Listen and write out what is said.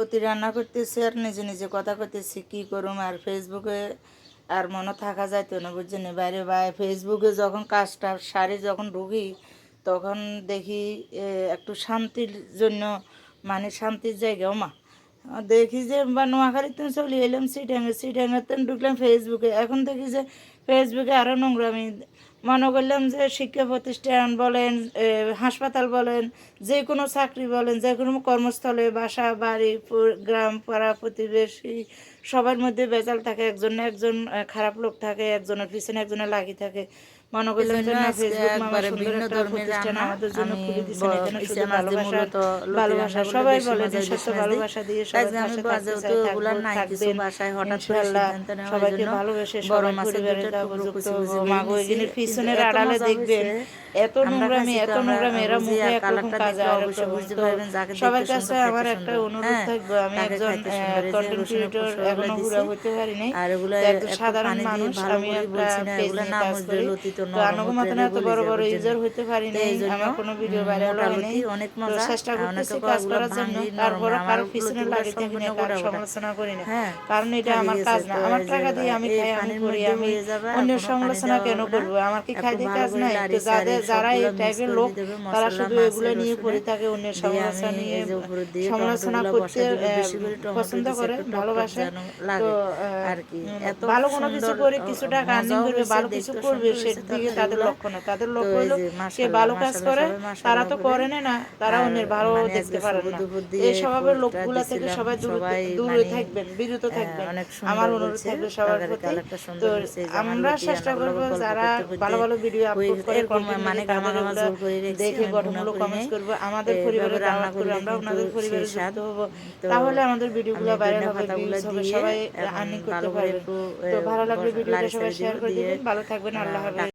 প্রতি রান্না করতেছি আর নিজে নিজে কথা করতেছি কি করুম আর ফেসবুকে আর মনে থাকা যাইতো না, বুঝছেন? বাইরে বা ফেসবুকে যখন কাজটা সারি, যখন ঢুকি, তখন দেখি একটু শান্তির জন্য মানে শান্তির জায়গাও মা। দেখি যে, বা নোয়াখালীতে চলে এলাম, সিটাঙ্গে, সিটাঙ্গাতে ঢুকলাম ফেসবুকে এখন দেখি যে ফেসবুকে আরও নোংরামি মনে করলাম যে শিক্ষা প্রতিষ্ঠান বলেন হাসপাতাল বলেন যে কোনো চাকরি বলেন যে কোনো কর্মস্থলে বাসা বাড়ি গ্রাম পাড়া প্রতিবেশী সবার মধ্যে বেজাল থাকে একজন না একজন খারাপ লোক থাকে একজনের পিছনে একজনের লাগি থাকে। মনে করলাম যে না ফেসবুক মামা সুন্দর একটা প্রতিষ্ঠান আমাদের জন্য খুলে দিচ্ছেন এখানে শুধু ভালোবাসা ভালোবাসা সবাই বলেন যে সত্য ভালোবাসা দিয়ে সবাই পাশে থাকতে থাকবেন। ইনশাআল্লাহ, সবাইকে ভালোবেসে সবাই পরিবারে যুক্ত পিছনের আড়ালে দেখবেন এত নোংরামি এত নোংরামি এরা মুখে একরকম কাজ আর সবার কাছে আমার একটা অনুরোধ থাকবে আমি একজন কন্টেন্ট ক্রিয়েটর এখনও হতে পারি নাই একজন সাধারণ মানুষ আমি একটা পেজ নিয়ে কাজ করি। তো এত বড় বড় ইউজার হতে পারি নাই আমার কোনো ভিডিও ভাইরাল হয় নাই তো চেষ্টা করতেছি কাজ করার জন্য তারপরে কারও পিছনে লাগে থাকি সম্পূর্ণ না। কারও। সমালোচনা করি না। হ্যাঁ, কারণ এটা আমার কাজ না। আমার টাকা দিয়ে আমি খাই আমি করি আমি হয়ে কোনো সমালোচনা কেন করব আমার কি একটু খাই দিয়ে ভালো কাজ নাই। তো যাদের যারা এই টাইপের লোক তারা শুধু এগুলো নিয়ে পড়ে থাকে অন্যের সমালোচনা নিয়ে সমালোচনা করতে পছন্দ করে ভালোবাসে। তো আর কি ভালো কোনো কিছু করে আহ, কিছু টাকা আর্নিং করবে ভালো কিছু করবে সেদিকে তাদের লক্ষ্য না। তাদের লক্ষ্য হলো সে ভালো কাজ করে তারা তো। করে। না তারা অন্যের ভালো মানে দেখতে পারে না। এই স্বভাবের লোকগুলা থেকে সবাই দূরে দূরে মানে, থাকবেন বিরত হ্যাঁ, থাকবেন। আমার অনুরোধ থাকবে সবার প্রতি। তো আমার চেষ্টা করব যারা ভালো ভালো ভিডিও আপলোড করে মানে দেখে আমি গঠনমূলক গুণা কমেন্টস করি আমাদের পরিবারের পরিবারে রান্না করে আমরা আপনাদের পরিবারে সেই স্বাদ। যুক্ত হব তাহলে আমাদের ভিডিওগুলো ভাইরাল হবে সবাই আর্নিং করতে পারবে তো ভালো লাগলে ভিডিওটা সবাই শেয়ার করে দিবেন। ভালো থাকবেন আল্লাহ আহ, হাফেজ।